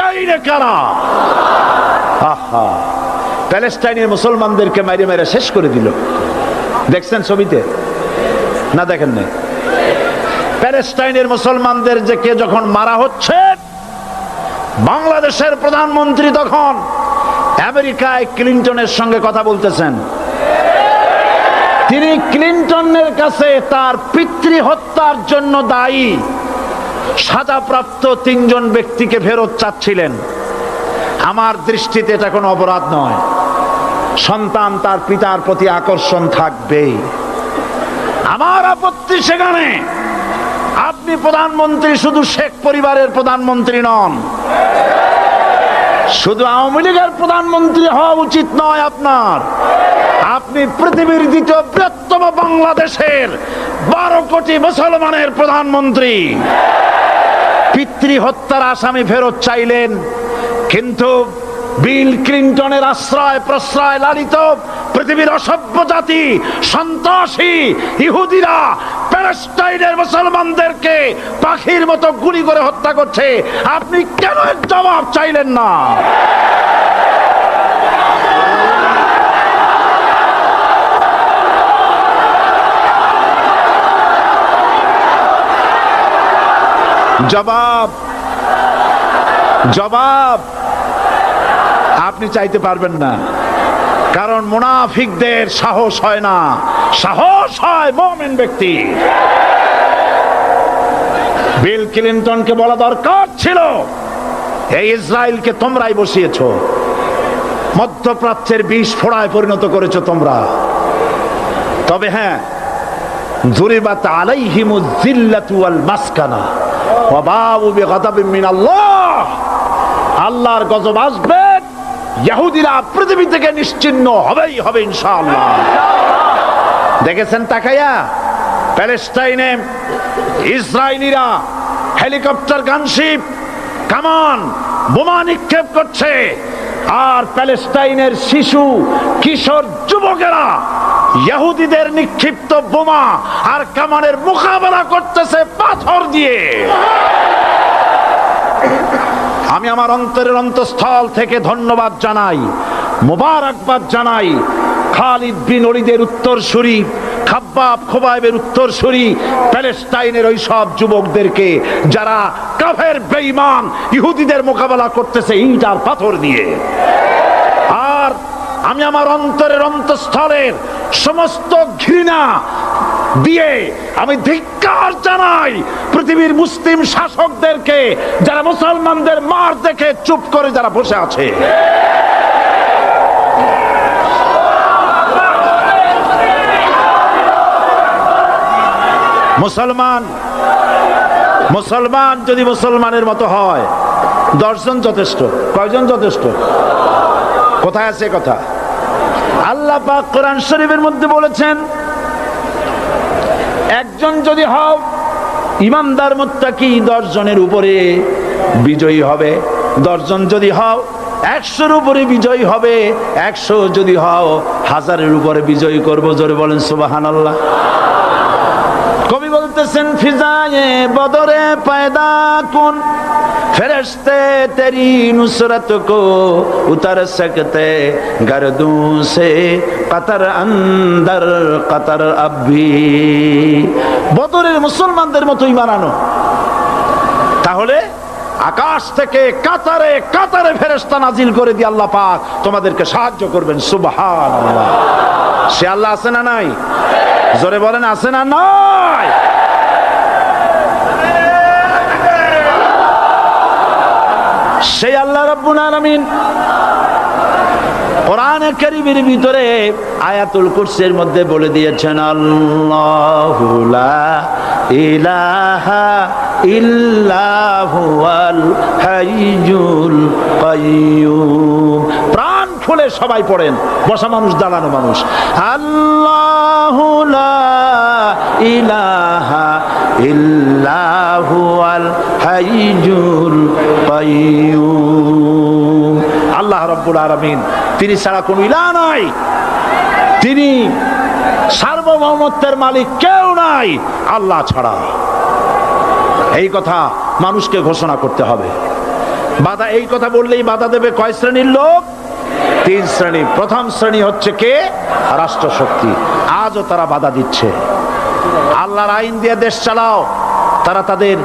প্যালেস্টাইনে কারা? প্যালেস্টাইনের মুসলমানদেরকে মেরে মেরে শেষ করে দিল। দেখছেন ছবিতে? না দেখেন না প্যালেস্টাইনের মুসলমানদের যে কে যখন মারা হচ্ছে, বাংলাদেশের প্রধানমন্ত্রী তখন আমেরিকায় ক্লিন্টনের সঙ্গে কথা বলতেছেন। তিনি ক্লিন্টনের কাছে তার পিতৃ হত্যার জন্য দায়ী। সাজাপ্রাপ্ত তিনজন ব্যক্তিকে ফেরত চাচ্ছিলেন। আমার দৃষ্টিতে এটা কোনো অপরাধ নয়। সন্তান তার পিতার প্রতি আকর্ষণ থাকবেই। আমার আপত্তি সেখানে। আপনি প্রধানমন্ত্রী শুধু শেখ পরিবারের প্রধানমন্ত্রী নন। শুধু আওয়ামী লীগের প্রধানমন্ত্রী হওয়া উচিত নয় আপনার। আপনি পৃথিবীর দ্বিতীয় বৃহত্তম বাংলাদেশের বারো কোটি মুসলমানের প্রধানমন্ত্রী। পিতৃ হত্যার আসামি ফেরত চাইলেন। কিন্তু বিল ক্লিন্টনের আশ্রয়, প্রশ্রয় লালিত পৃথিবীর অসভ্য জাতি, সন্ত্রাসী ইহুদিরা, প্যালেস্টাইনের মুসলমানদেরকে পাখির মতো গুলি করে হত্যা করছে। আপনি কেন জবাব চাইলেন না? জবাব। জবাব। আপনি চাইতে পারবেন না। কারণ মুনাফিকদের সাহস হয় না। সাহস হয় মোমেন ব্যক্তি। বিল ক্লিন্টনকে বলা দরকার ছিল। এই ইসরায়েলকে তোমরাই বসিয়েছ। মধ্যপ্রাচ্যের বিষ ফোড়ায় পরিণত করেছ তোমরা। তবে হ্যাঁ জুরিবাত আলাইহিমু জিল্লাতু ওয়াল মাসকানা। আল্লাহর গজব আসবে পৃথিবী থেকে নিশ্চিহ্ন হবেই হবে ইনশাআল্লাহ। দেখেছেন তাকাইয়া প্যালেস্টাইনে ইসরায়েলিরা হেলিকপ্টার, গানশিপ, কামান, বোমা নিক্ষেপ করছে। আর প্যালেস্টাইনের শিশু, কিশোর যুবকেরা ইহুদিদের নিক্ষিপ্ত বোমা আর কামানের মোকাবেলা করতেছে পাথর দিয়ে। আমি আমার অন্তরের অন্তঃস্থল থেকে ধন্যবাদ জানাই, মোবারকবাদ জানাই, খালিদ বিন অলিদের উত্তরসূরি, খাব্বাব খোবাইবের উত্তরসূরি, প্যালেস্টাইনের ওই সব যুবকদেরকে যারা কাফের, বেঈমান, ইহুদিদের মোকাবেলা করতেছে ইট পাথর দিয়ে। আমি আমার অন্তরের অন্তঃস্থলের সমস্ত ঘৃণা দিয়ে আমি ধিক্কার জানাই পৃথিবীর মুসলিম শাসকদেরকে, যারা মুসলমানদের মার দেখে চুপ করে যারা বসে আছে। মুসলমান মুসলমান যদি মুসলমানের মতো হয়, দশজন যথেষ্ট, কয়জন যথেষ্ট? কোথায় আছে কথা? আল্লাহ পাক কোরআন শরীফের মধ্যে বলেছেন, একজন যদি হও, ইমানদার মুত্তাকি, দশ জনের উপরে বিজয়ী হবে। দশজন যদি হও, একশোর উপরে বিজয়ী হবে। একশো যদি হও, হাজারের উপরে বিজয়ী করব, জোরে বলেন সুবাহান আল্লাহ কবি বলতেছেন, ফিজায়ে বদরে পায়দা কোন ফেরস্তে তেরি নুসরত কো উতর সকতে গরদু সে কতর অন্দর কতর আব্বি বদরের মুসলমানদের মতো ইমান তাহলে আকাশ থেকে কাতারে কাতারে ফেরেস্তা নাজিল করে দিয়ে আল্লাহ পাক তোমাদেরকে সাহায্য করবেন সুবহান সে আল্লাহ আছে না নাই? জোরে বলেন, আছে না নাই? সেই আল্লাহ রাব্বুল আলামিন কোরআন কারীমের ভিতরে আয়াতুল কুরসির মধ্যে বলে দিয়েছেন, আল্লাহু লা ইলাহা ইল্লাহুয়াল হাইয়ুল কাইয়্যুম প্রাণ খুলে সবাই পড়েন, বসা মানুষ দাঁড়ানো মানুষ। আল্লাহু লা ইলাহা কাইয়্যুম আল্লাহ রাব্বুল আলামিন তিনি ছাড়া কোনো ইলাহ নাই। তিনি সার্বভৌমত্বের মালিক কেউ নাই, আল্লাহ ছাড়া। এই কথা মানুষকে ঘোষণা করতে হবে। বাধা এই কথা বললেই বাধা দেবে কয় শ্রেণির লোক? তিন শ্রেণি। প্রথম শ্রেণি হচ্ছে কে? রাষ্ট্রশক্তি। আজও তারা বাধা দিচ্ছে। আল্লাহর আইন দিয়ে দেশ চালাও, তারা তাদের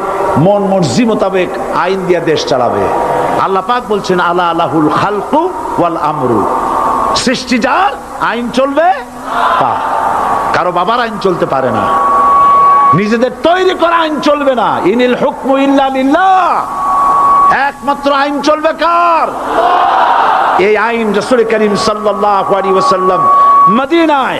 মন মর্জি মোতাবেক আইন দিয়ে দেশ চালাবে। আল্লাহ পাক বলছেন আল্লাহ আল্লাহুল খালকু ওয়াল আমরু। সৃষ্টি যার, আইন চলবে তার। কারও বাবার আইন চলতে পারে না। নিজেদের তৈরি করা আইন চলবে না। ইনিল হুকমু ইল্লা লিল্লাহ। একমাত্র আইন চলবে কার? এই আইন রসুল করিম সাল্লাল্লাহু আলাইহি ওয়াসাল্লাম মদিনায়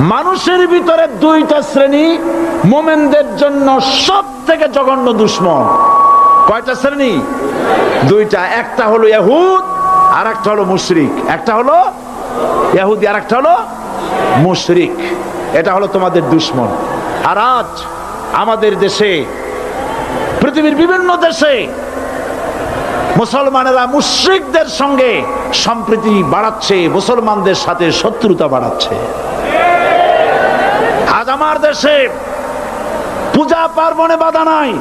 মানুষের ভিতরে দুইটা শ্রেণি, মোমেনদের জন্য সব থেকে জঘন্য দুশ্মন। কয়টা শ্রেণি? দুইটা। একটা হলো ইহুদ আর একটা হলো মুশরিক। একটা হলো ইহুদি আর একটা হলো মুশরিক। এটা হলো তোমাদের দুশ্মন। আর আজ আমাদের দেশে, পৃথিবীর বিভিন্ন দেশে মুসলমানেরা মুশ্রিকদের সঙ্গে সম্প্রীতি বাড়াচ্ছে, মুসলমানদের সাথে শত্রুতা বাড়াচ্ছে। আজ আমার দেশে পূজা পার্বণে বাধা নাই।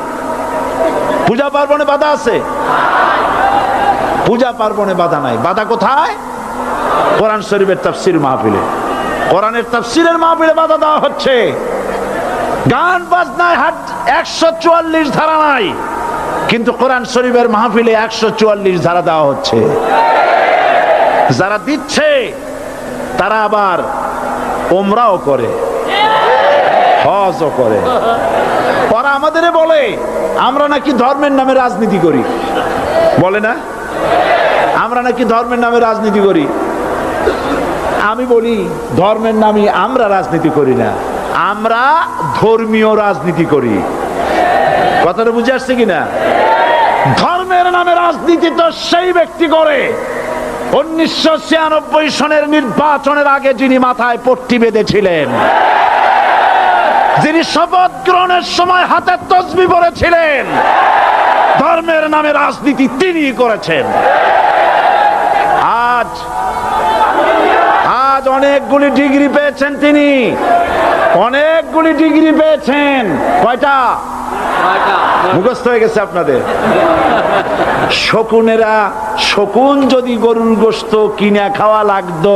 পূজা পার্বণে বাধা আছে? পূজা পার্বণে বাধা নাই। বাধা কোথায়? কোরআন শরীফের তাফসির মাহফিলে। কোরআনের তাফসিরের মাহফিলে বাধা দেওয়া হচ্ছে। গান বাজনায় হাট, একশো চুয়াল্লিশ ধারা নাই। কিন্তু কোরআন শরীফের মাহফিলে একশো চুয়াল্লিশ ধারা দেওয়া হচ্ছে। যারা দিচ্ছে, তারা আবার ওমরাও করে। হজও করে। ওরা আমাদের বলে, আমরা নাকি ধর্মের নামে রাজনীতি করি। বলে না? আমরা নাকি ধর্মের নামে রাজনীতি করি। আমি বলি, ধর্মের নামে আমরা রাজনীতি করি না। আমরা ধর্মীয় রাজনীতি করি। কথাটা বুঝে আসছে কিনা? ধর্মের নামে রাজনীতি তো সেই ব্যক্তি করে। উনিশশো ছিয়ানব্বই সনের নির্বাচনের আগে যিনি মাথায় পট্টি বেঁধেছিলেন। যিনি শপথ গ্রহণের সময় হাতে তসবি পড়েছিলেন ধর্মের নামে রাজনীতি তিনি করেছেন। আজ আজ অনেকগুলি ডিগ্রি পেয়েছেন তিনি। অনেকগুলি ডিগ্রি পেয়েছেন। কয়টা? মুখস্থ হয়ে গেছে আপনাদের। শকুনেরা শকুন যদি গরুর গোস্ত কিনে খাওয়া লাগতো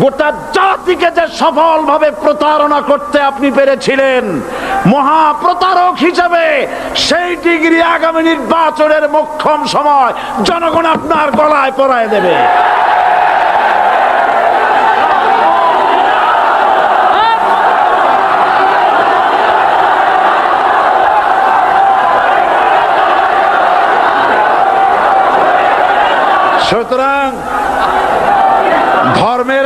গোটা জাতিকে যে সফলভাবে প্রতারণা করতে আপনি পেরেছিলেন মহা প্রতারক হিসেবে সেই ডিগ্রি আগামী নির্বাচনের মোক্ষম সময় জনগণ আপনার গলায় পরায় দেবে। সুতরাং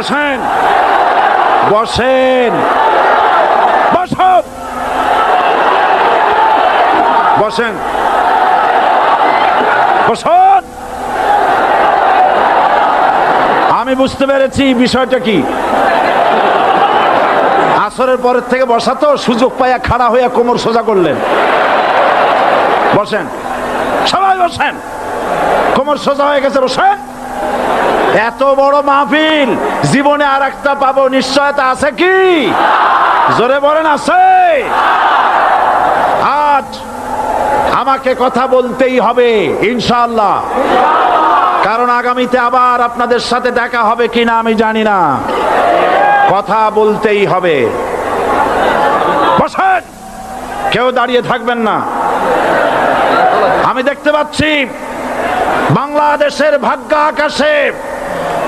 বসেন। বসেন। বসো। বসেন। বসুন। আমি বুঝতে পেরেছি বিষয়টা কি। আসরের পরের থেকে বসা তো সুযোগ পাইয়া খাড়া হইয়া কোমর সোজা করলেন। বসেন। সবাই বসেন। কোমর সোজা হয়ে গেছে, বসেন। এত বড় মাহফিল, জীবনে আর একটা পাবো, নিশ্চয়তা আছে কি? জোরে বলেন, আছে। আজ আমাকে কথা বলতেই হবে, ইনশাআল্লাহ। কারণ আগামীতে আবার আপনাদের সাথে দেখা হবে কিনা আমি জানি না। কথা বলতেই হবে। কেউ দাঁড়িয়ে থাকবেন না। আমি দেখতে পাচ্ছি বাংলাদেশের ভাগ্য আকাশে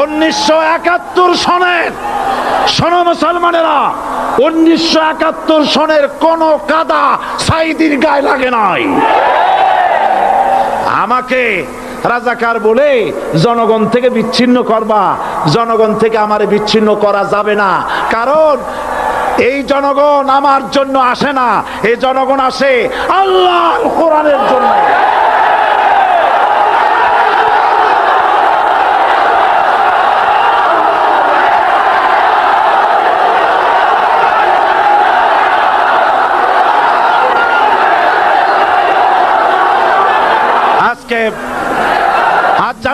উনিশশো একাত্তর সনের মুসলমানেরা, উনিশশো একাত্তর সনের কাদা গায়ে লাগে নাই। আমাকে রাজাকার বলে জনগণ থেকে বিচ্ছিন্ন করবা, জনগণ থেকে আমার বিচ্ছিন্ন করা যাবে না। কারণ এই জনগণ আমার জন্য আসে না, এই জনগণ আসে আল্লাহ কোরআনের জন্য আজকে আর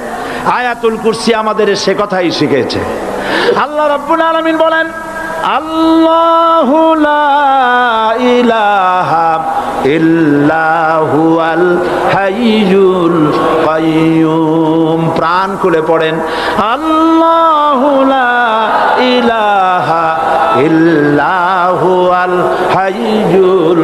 আয়াতুল কুরসি আমাদের সে কথাই শিখেছে। আল্লাহ রাব্বুল আলামিন বলেন ইলাহা প্রাণ খুলে পড়েন, আল্লাহু লা ইলাহা ইল্লাহু আল হাইয়ুল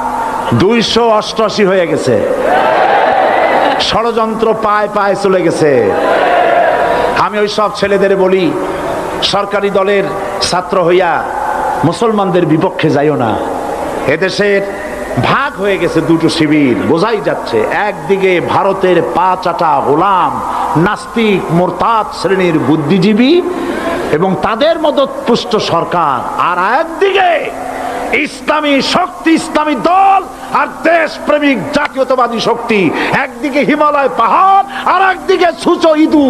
দুইশো অষ্টআশি হয়ে গেছে। ষড়যন্ত্র পায় পায় চলে গেছে। আমি ওই সব ছেলেদের বলি, সরকারি দলের ছাত্র হইয়া মুসলমানদের বিপক্ষে যাইও না। এদেশের ভাগ হয়ে গেছে দুটো শিবির, বোঝাই যাচ্ছে। একদিকে ভারতের পা চাটা গোলাম, নাস্তিক, মোরতাদ শ্রেণির বুদ্ধিজীবী এবং তাদের মদত পুষ্ট সরকার, আর একদিকে ইসলামী শক্তি, ইসলামী দল আর দেশ প্রেমিক জাতীয়তাবাদী শক্তি, একদিকে হিমালয় পাহাড় আর একদিকে সুচো ইদু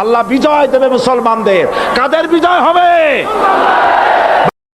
আল্লাহ বিজয় দেবে মুসলমানদের। কাদের বিজয় হবে?